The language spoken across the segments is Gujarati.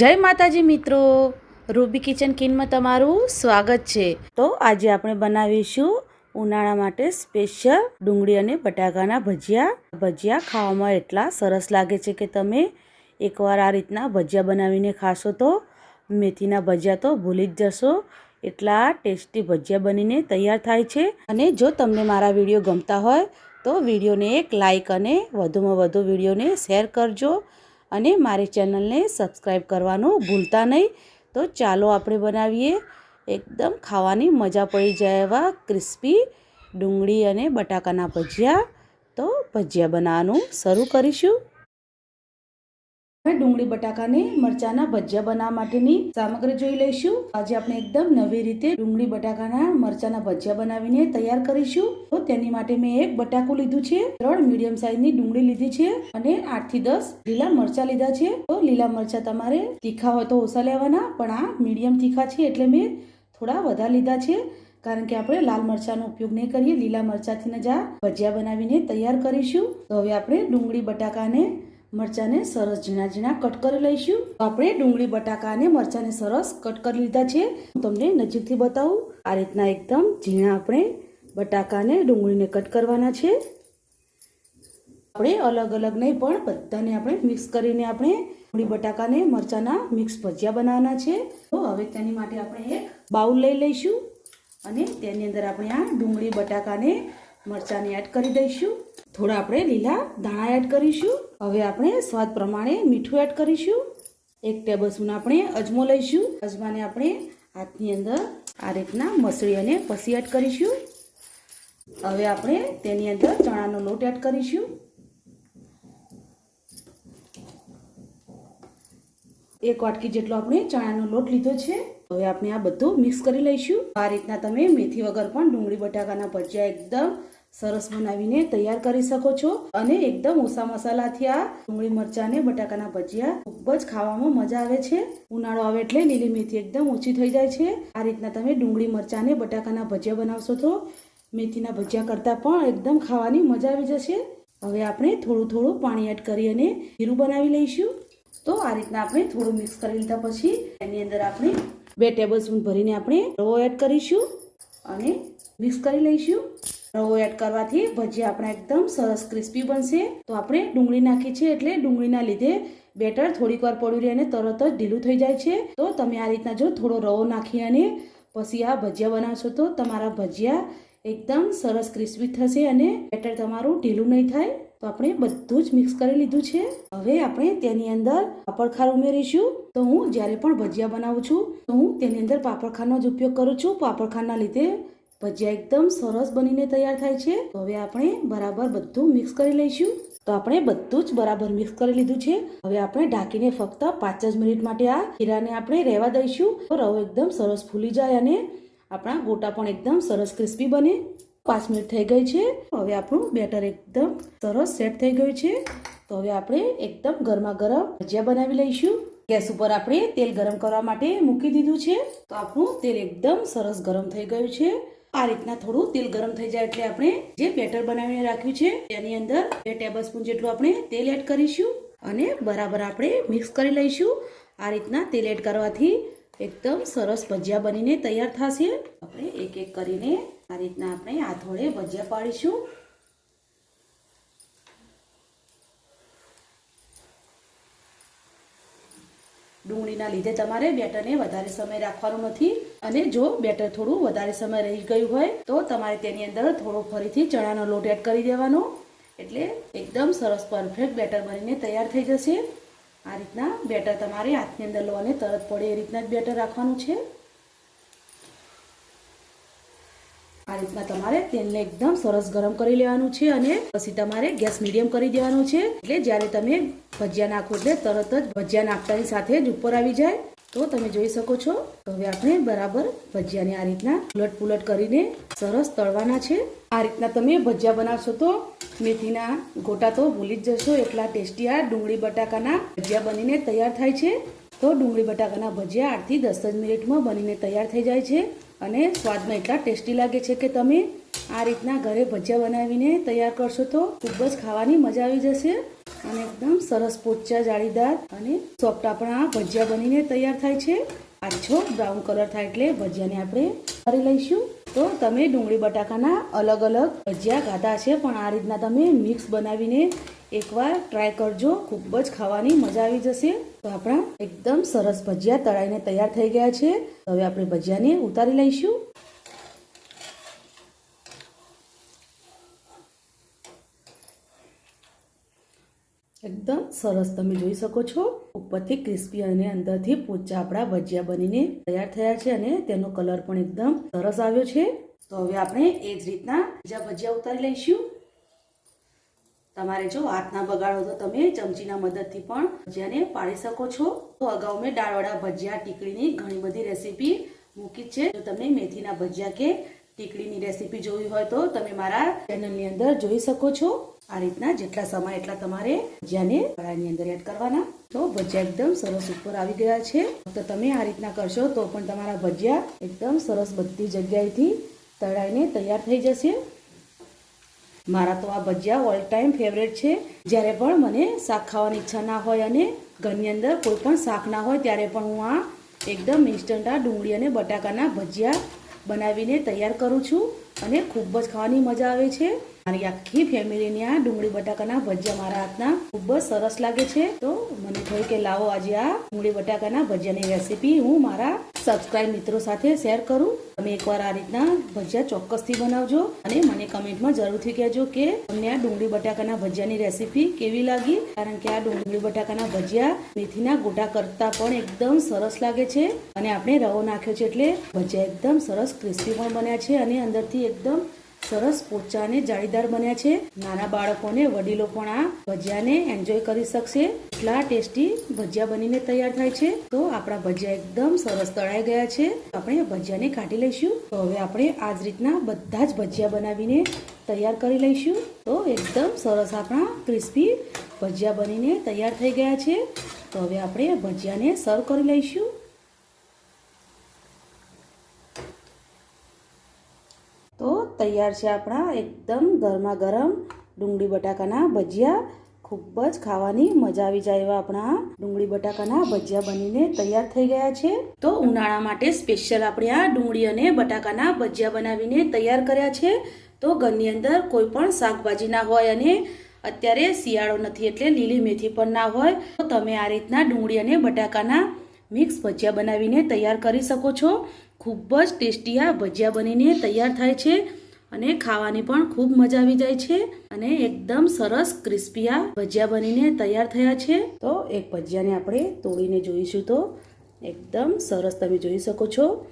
જય માતાજી મિત્રો. રૂબી કિચન કિનમાં તમારું સ્વાગત છે. તો આજે આપણે બનાવીશું ઉનાળા માટે સ્પેશિયલ ડુંગળી અને બટાકાના ભજીયા. ભજીયા ખાવામાં એટલા સરસ લાગે છે કે તમે એકવાર આ રીતના ભજીયા બનાવીને ખાશો તો મેથીના ભજીયા તો ભૂલી જ જશો. એટલા ટેસ્ટી ભજીયા બનીને તૈયાર થાય છે. અને જો તમને મારા વીડિયો ગમતા હોય તો વિડીયોને એક લાઈક અને વધુમાં વધુ વિડીયોને શેર કરજો. અને મારી ચેનલને સબસ્ક્રાઈબ કરવાનું ભૂલતા નહીં. તો ચાલો આપણે બનાવીએ. એકદમ ખાવાની મજા પડી જાય એવા ક્રિસ્પી ડુંગળી અને બટાકાના ભજીયા. તો ભજીયા બનાવવાનું શરૂ કરીશું. હવે ડુંગળી બટાકાને મરચાના ભજીયા બનાવવા માટેની સામગ્રી જોઈ લઈશું. આજે આપણે એકદમ નવી રીતે ડુંગળી, બટાકાના મરચાના ભજીયા બનાવીને તૈયાર કરીશું. તો તેની માટે મેં એક બટાકું લીધું છે, ત્રણ મીડિયમ સાઇઝની ડુંગળી લીધી છે અને આઠથી દસ લીલા મરચા લીધા છે. તો લીલા મરચા તમારે તીખા હોય તો ઓછા લેવાના, પણ આ મીડિયમ તીખા છે એટલે મેં થોડા વધારે લીધા છે. કારણ કે આપણે લાલ મરચાંનો ઉપયોગ નહીં કરીએ, લીલા મરચાંથી જ આ ભજીયા બનાવીને તૈયાર કરીશું. તો હવે આપણે ડુંગળી, બટાકાને મરચાંને સરસ ઝીણા ઝીણા કટ કરી લઈશું. આપણે ડુંગળી, બટાકા અને મરચાંને સરસ કટ કરી લીધા છે. હું તમને નજીકથી બતાવું. આ રીતના એકદમ ઝીણા આપણે બટાકાને, ડુંગળીને કટ કરવાના છે. આપણે અલગ અલગ નહીં, પણ બધાને આપણે મિક્સ કરીને આપણે ડુંગળી, બટાકાને, મરચાંના મિક્સ ભજીયા બનાવવાના છે. તો હવે તેની માટે આપણે એક બાઉલ લઈ લઈશું. અને તેની અંદર આપણે આ ડુંગળી, બટાકાને મરચાંને એડ કરી દઈશું. થોડા આપણે લીલા દાણા એડ કરીશું. હવે આપણે સ્વાદ પ્રમાણે મીઠું એડ કરીશું. એક ટેબલસ્પૂન આપણે અજમો લઈશું. અજમાને આપણે હાથની અંદર આ રીતના મસળી અને પછી એડ કરીશું. હવે આપણે તેની અંદર ચણાનો લોટ એડ કરીશું. એક વાટકી જેટલો આપણે ચણાનો લોટ લીધો છે. હવે આપણે આ બધું મિક્સ કરી લઈશું. આ રીતના તમે મેથી વગર પણ ડુંગળી, બટાકાના ભજીયા એકદમ સરસ બનાવીને તૈયાર કરી શકો છો અને એકદમ ઓછા મસાલાથી આ ડુંગળી મરચાંને બટાકાના ભજીયા ખૂબ જ ખાવામાં મજા આવે છે. ઉનાળો આવે એટલે લીલી મેથી એકદમ ઓછી થઈ જાય છે. આ રીતના તમે ડુંગળી મરચાંને બટાકાના ભજીયા બનાવશો તો મેથીના ભજીયા કરતાં પણ એકદમ ખાવાની મજા આવી જશે. હવે આપણે થોડું થોડું પાણી એડ કરી અને ખીરું બનાવી લઈશું. તો આ રીતના આપણે થોડું મિક્સ કરી લીધા પછી એની અંદર આપણે બે ટેબલ સ્પૂન ભરીને આપણે રવો એડ કરીશું અને મિક્સ કરી લઈશું. રવો એડ કરવાથી ભજીયા આપણા એકદમ સરસ ક્રિસ્પી બનશે. તો આપણે ડુંગળી નાખી છે એટલે ડુંગળીના લીધે બેટર થોડીક વાર પડ્યું રહે અને તરત જ ઢીલું થઈ જાય છે. તો તમે આ રીતના જો થોડો રવો નાખી અને પછી આ ભજીયા બનાવશો તો તમારા ભજીયા એકદમ સરસ ક્રિસ્પી થશે અને બેટર તમારું ઢીલું નહીં થાય. તો આપણે બધું જ મિક્સ કરી લીધું છે. હવે આપણે તેની અંદર પાપડખાર ઉમેરીશું. તો હું જ્યારે પણ ભજીયા બનાવું છું, તો હું તેની અંદર પાપડખારનો જ ઉપયોગ કરું છું. પાપડખારના લીધે ભજીયા એકદમ સરસ બનીને તૈયાર થાય છે. તો હવે આપણે બરાબર બધું મિક્સ કરી લઈશું. તો આપણે બધું જ બરાબર મિક્સ કરી લીધું છે. હવે આપણે ઢાંકીને ફક્ત પાંચ જ મિનિટ માટે આ ખીરાને આપણે રહેવા દઈશું. તો રવો એકદમ સરસ ફૂલી જાય અને આપણા ગોટા પણ એકદમ સરસ ક્રિસ્પી બને. પાંચ મિનિટ થઈ ગઈ છે. હવે આપણું બેટર એકદમ સરસ સેટ થઈ ગયું છે. તો હવે આપણે એકદમ ગરમા ગરમ ભજીયા બનાવી લઈશું. ગેસ ઉપર આપણે તેલ ગરમ કરવા માટે મૂકી દીધું છે. તો આપણું તેલ એકદમ સરસ ગરમ થઈ ગયું છે. આ રીતના થોડું તેલ ગરમ થઈ જાય એટલે આપણે જે બેટર બનાવીને રાખ્યું છે તેની અંદર બે ટેબલ સ્પૂન જેટલું આપણે તેલ એડ કરીશું અને બરાબર આપણે મિક્સ કરી લઈશું. આ રીતના તેલ એડ કરવાથી એકદમ સરસ ભજીયા બનીને તૈયાર થશે. આપણે એક એક કરીને આ રીતના આપણે હાથોડે ભજીયા પાડીશું. ડુંગળીના લીધે તમારે બેટરને વધારે સમય રાખવાનો નથી. અને જો બેટર થોડું વધારે સમય રહી ગયું હોય, તો તમારે તેની અંદર થોડો ફરીથી ચણાનો લોટ એડ કરી દેવાનો. એટલે એકદમ સરસ પરફેક્ટ બેટર બનીને તૈયાર થઈ જશે. આ રીતના બેટર તમારે હાથની અંદર લો અને તરત પડે એ રીતના જ બેટર રાખવાનું છે. આ રીતના તમારે તેલને એકદમ સરસ ગરમ કરી લેવાનું છે અને પછી તમારે ગેસ મીડિયમ કરી દેવાનું છે. એટલે જ્યારે તમે ભજીયા નાખો એટલે તરત જ ભજીયા નાખતાની સાથે જ ઉપર આવી જાય. તો તમે જોઈ શકો છો તો હવે આપણે બરાબર ભજીયાને આ રીતના ઉલટ પુલટ કરીને સરસ તળવાના છે. આ રીતના તમે ભજીયા બનાવશો તો મેથીના ગોટા તો ભૂલી જ જશો, એટલા ટેસ્ટી આ ડુંગળી બટાકાના ભજીયા બનીને તૈયાર થાય છે. તો ડુંગળી બટાકાના ભજીયા આઠથી દસ જ મિનિટમાં બનીને તૈયાર થઈ જાય છે. અને સ્વાદમાં એટલા ટેસ્ટી લાગે છે કે તમે આ રીતના ઘરે ભજીયા બનાવીને તૈયાર કરશો તો ખૂબ જ ખાવાની મજા આવી જશે અને એકદમ સરસ પોચા જાળીદાર અને સોફ્ટ આપણા ભજીયા બનીને તૈયાર થાય છે. આછો બ્રાઉન કલર થાય એટલે ભજીયાને આપણે કરી લઈશું. તો તમે ડુંગળી બટાકાના અલગ અલગ ભજીયા ખાધા છે પણ આ રીતના તમે મિક્સ બનાવીને એકવાર ટ્રાય કરજો. ખૂબ જ ખાવાની મજા આવી જશે. તો આપણા એકદમ સરસ ભજીયા તળાઈને તૈયાર થઈ ગયા છે. હવે આપણે ભજીયાને ઉતારી લઈશું. એકદમ સરસ તમે જોઈ શકો છો. ઉપરથી ક્રિસ્પી અને અંદરથી પોચા આપણા ભજીયા બનીને તૈયાર થયા છે અને તેનો કલર પણ એકદમ સરસ આવ્યો છે. તો હવે આપણે એ જ રીતના બીજા ભજીયા ઉતારી લઈશું. તમારે જો હાથ ના બગાડો તો તમે ચમચીના મદદથી પણ ભજીયાને પાડી શકો છો. તો અગાઉ મેં દાળવાળા ભજીયા ટીકડીની ઘણી બધી રેસીપી મૂકી છે. જો તમે મેથીના ભજીયા કે ટીકડીની રેસીપી જોવી હોય તો તમે મારા ચેનલની અંદર જોઈ શકો છો. આ રીતના જેટલા સમય એટલા તમારે ભજીયાને કડાઈની અંદર એડ કરવાના. તો ભજીયા એકદમ સરસ ઉપર આવી ગયા છે. તો તમે આ રીતના કરશો તો પણ તમારા ભજીયા એકદમ સરસ બધી જગ્યાએથી તળાઈને તૈયાર થઈ જશે. મારા તો આ ભજીયા ઓલ ટાઈમ ફેવરેટ છે. જ્યારે પણ મને શાક ખાવાની ઈચ્છા ના હોય અને ઘરની અંદર કોઈ પણ શાક ના હોય, ત્યારે પણ હું આ એકદમ ઇન્સ્ટન્ટ આ ડુંગળી અને બટાકાના ભજીયા બનાવીને તૈયાર કરું છું. અને ખૂબ જ ખાવાની મજા આવે છે. મારી આખી ફેમિલીને આ ડુંગળી બટાકાના ભજીયા મારા હાથના. ખૂબ જ સરસ લાગે છે. તો મને થયું કે લાવો આજે આ ડુંગળી બટાકાના ભજીયાની રેસીપી હું મારા સબસ્ક્રાઇબ મિત્રો સાથે શેર કરું. તમે એકવાર આ રીતના ભજીયા ચોક્કસથી બનાવજો અને મને કમેન્ટમાં જરૂરથી કહેજો કે તમને આ ડુંગળી બટાકાના ભજીયાની રેસીપી કેવી લાગી? કારણ કે આ ડુંગળી બટાકાના ભજીયા મેથીના ગોટા કરતા પણ એકદમ સરસ લાગે છે અને આપણે રવો નાખ્યો છે એટલે ભજીયા એકદમ સરસ ક્રિસ્પી પણ બન્યા છે અને અંદરથી એકદમ સરસ પોચાને જાળીદાર બન્યા છે. નાના બાળકોને વડીલો પણ આ ભજીયાને એન્જોય કરી શકશે. એટલા ટેસ્ટી ભજીયા બનીને તૈયાર થાય છે. તો આપણા ભજીયા એકદમ સરસ તળાઈ ગયા છે. આપણે ભજીયાને કાઢી લઈશું. તો હવે આપણે આ જ રીતના બધા જ ભજીયા બનાવીને તૈયાર કરી લઈશું. તો એકદમ સરસ આપણા ક્રિસ્પી ભજીયા બનીને તૈયાર થઈ ગયા છે. તો હવે આપણે ભજીયાને સર્વ કરી લઈશું તો તૈયાર છે આપણા એકદમ ગરમા ગરમ ડુંગળી બટાકાના ભજીયા. ખૂબ જ ખાવાની મજા આવી જાય એવા આપણા ડુંગળી બટાકાના ભજીયા બનીને તૈયાર થઈ ગયા છે. તો ઉનાળા માટે સ્પેશિયલ આપણે આ ડુંગળી અને બટાકાના ભજીયા બનાવીને તૈયાર કર્યા છે. તો ઘરની અંદર કોઈ પણ શાકભાજી ના હોય અને અત્યારે શિયાળો નથી એટલે લીલી મેથી પણ ના હોય, તો તમે આ રીતના ડુંગળી અને બટાકાના મિક્સ ભજીયા બનાવીને તૈયાર કરી શકો છો. ખૂબ જ ટેસ્ટી આ ભજીયા બનીને તૈયાર થાય છે. અને ખાવાની પણ ખૂબ મજા આવી જાય છે. અને એકદમ સરસ ક્રિસ્પી ભજીયા બનીને તૈયાર થયા છે. તો એક ભજીયાને આપણે તોડીને જોઈશું તો. એકદમ સરસ તમે જોઈ શકો છો.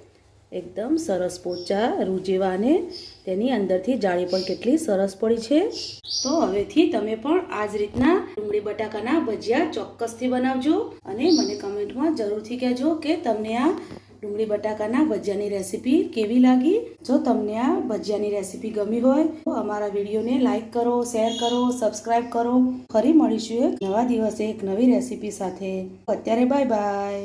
એકદમ સરસ પોચા રૂજેવા અને તેની અંદરથી જાળી પણ કેટલી સરસ પડી છે. તો હવેથી તમે પણ આ જ રીતના ડુંગળી બટાકાના ભજીયા ચોક્કસથી બનાવજો. અને મને કમેન્ટમાં જરૂરથી કહેજો કે તમને આ ડુંગળી બટાકાના ભજીયાની રેસીપી કેવી લાગી? જો તમને આ ભજીયાની રેસીપી ગમી હોય, તો અમારા વિડીયોને લાઇક કરો, શેર કરો સબસ્ક્રાઈબ કરો. ફરી મળીશું નવા દિવસે એક નવી રેસીપી સાથે. અત્યારે બાય બાય.